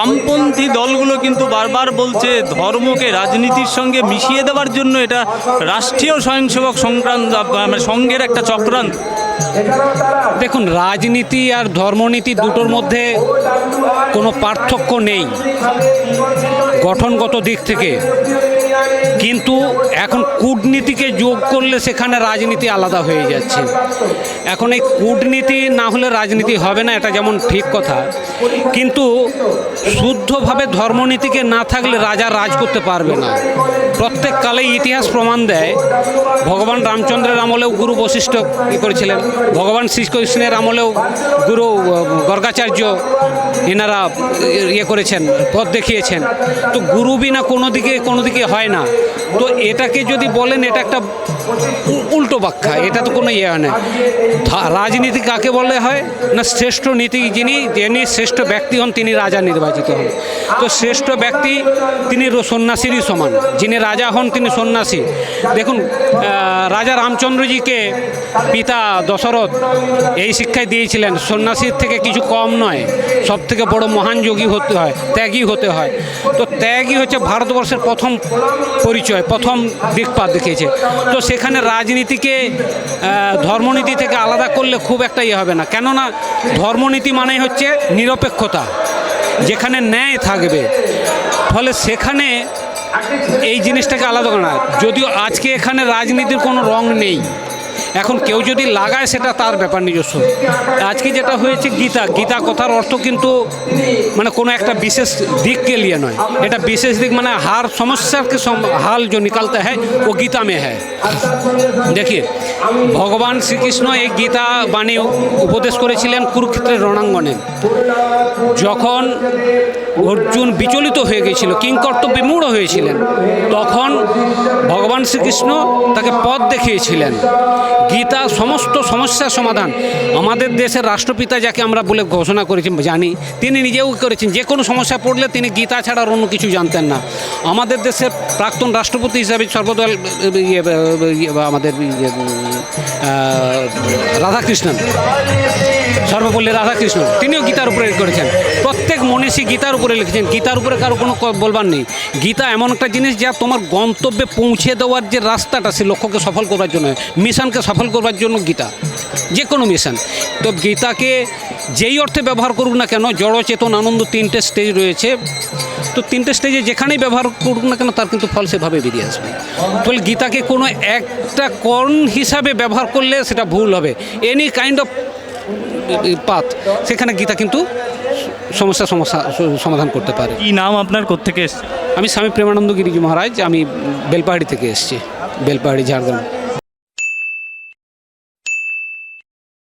বামপন্থী দলগুলো কিন্তু বারবার বলছে ধর্মকে, রাজনীতির সঙ্গে মিশিয়ে দেওয়ার জন্য এটা রাষ্ট্রীয় স্বয়ংসেবক সংক্রান্ত সঙ্গের সংঘের একটা চক্রান্ত। দেখুন, রাজনীতি আর ধর্মনীতি দুটোর মধ্যে কোনো পার্থক্য নেই। গঠনগত দিক থেকে কিন্তু এখন কূটনীতিকে যোগ করলে সেখানে রাজনীতি আলাদা হয়ে যাচ্ছে। এখন এই কূটনীতি না হলে রাজনীতি হবে না, এটা যেমন ঠিক কথা। কিন্তু শুদ্ধভাবে ধর্মনীতিকে না থাকলে রাজা রাজ করতে পারবে না। প্রত্যেক কালে ইতিহাস প্রমাণ দেয়, ভগবান রামচন্দ্রের আমলেও গুরু বশিষ্ঠ ই করেছিলেন, ভগবান শ্রীকৃষ্ণের আমলেও গুরু গর্গাচার্য এনারা ইয়ে করেছেন পথ দেখিয়েছেন। তো গুরু বিনা কোনো দিকে কোনো দিকে হয় না। তো এটাকে যদি বলেন, এটা একটা উল্টো ব্যাখ্যা, এটা তো কোনো ইয়ে হয় না। রাজনীতি কাকে বলে হয়? না, শ্রেষ্ঠ নীতি যিনি যিনি শ্রেষ্ঠ ব্যক্তি হন, তিনি রাজা নির্বাচিত হন। তো শ্রেষ্ঠ ব্যক্তি, তিনি সন্ন্যাসীরই সমান। যিনি রাজা হন, তিনি সন্ন্যাসী। দেখুন রাজা রামচন্দ্রজিকে পিতা দশরথ এই শিক্ষায় দিয়েছিলেন। সন্ন্যাসীর থেকে কিছু কম নয় সব থেকে বড় মহান যোগী হতে হয়, ত্যাগী হতে হয়। তো ত্যাগই হচ্ছে ভারতবর্ষের প্রথম পরিচয়, প্রথম দিকপাত দেখিয়েছে। তো সেখানে রাজনীতিকে ধর্মনীতি থেকে আলাদা করলে খুব একটা ইয়ে হবে না। কেননা ধর্মনীতি মানেই হচ্ছে নিরপেক্ষতা, যেখানে ন্যায় থাকবে। ফলে সেখানে এই জিনিসটাকে আলাদা করা যদিও আজকে এখানে রাজনীতির কোনো রং নেই। এখন কেউ যদি লাগায় সেটা তার ব্যাপার নিজস্ব আজকে যেটা হয়েছে গীতা গীতা কথার অর্থ কিন্তু মানে কোনো একটা বিশেষ দিককে লিয়ে নয় এটা বিশেষ দিক মানে হার समस्या के सम- हाल जो निकलता है वो गीता में है देखिए ভগবান শ্রীকৃষ্ণ এই গীতা বাণী উপদেশ করেছিলেন কুরুক্ষেত্রের রণাঙ্গনে যখন অর্জুন বিচলিত হয়ে গিয়েছিল কিংকর্তব্যে মূঢ় হয়েছিলেন তখন ভগবান শ্রীকৃষ্ণ তাকে পথ দেখিয়েছিলেন গীতা সমস্ত সমস্যার সমাধান। আমাদের দেশের রাষ্ট্রপিতা যাকে আমরা বলে ঘোষণা করেছি জানি তিনি নিজেও করেছেন। যে কোনো সমস্যা পড়লে তিনি গীতা ছাড়া অন্য কিছু জানতেন না। আমাদের দেশের প্রাক্তন রাষ্ট্রপতি হিসাবে সর্বদল ইয়ে, ইয়ে, আমাদের ইয়ে, রাধাকৃষ্ণন। সর্বপল্লী রাধাকৃষ্ণ, তিনিও গীতার উপরে করেছেন। প্রত্যেক মনীষী গীতার উপরে লিখেছেন, গীতার উপরে কারও কোনো বলবার নেই। গীতা এমন একটা জিনিস যা তোমার গন্তব্যে পৌঁছে দেওয়ার যে রাস্তাটা, সে লক্ষ্যকে সফল করবার জন্য, মিশনকে সফল করবার জন্য গীতা যে কোনো মিশন। তো গীতাকে যেই অর্থে ব্যবহার করুক না কেন, জড়, চেতন, আনন্দ তিনটে স্টেজ রয়েছে। তো তিনটে স্টেজে যেখানেই ব্যবহার করুক না কেন, তার কিন্তু ফল সেভাবে বেরিয়ে আসবে। ফলে গীতাকে কোনো একটা কর্ণ হিসাবে ব্যবহার করলে সেটা ভুল হবে। এনি কাইন্ড অফ পাথ সেখানে গীতা কিন্তু সমস্যা সমস্যা সমাধান করতে পারে। কি নাম আপনার? কোথেকে এসছে? আমি স্বামী প্রেমানন্দ গিরিজি মহারাজ আমি বেলপাহাড়ি থেকে এসেছি বেলপাহাড়ি ঝাড়গ্রাম।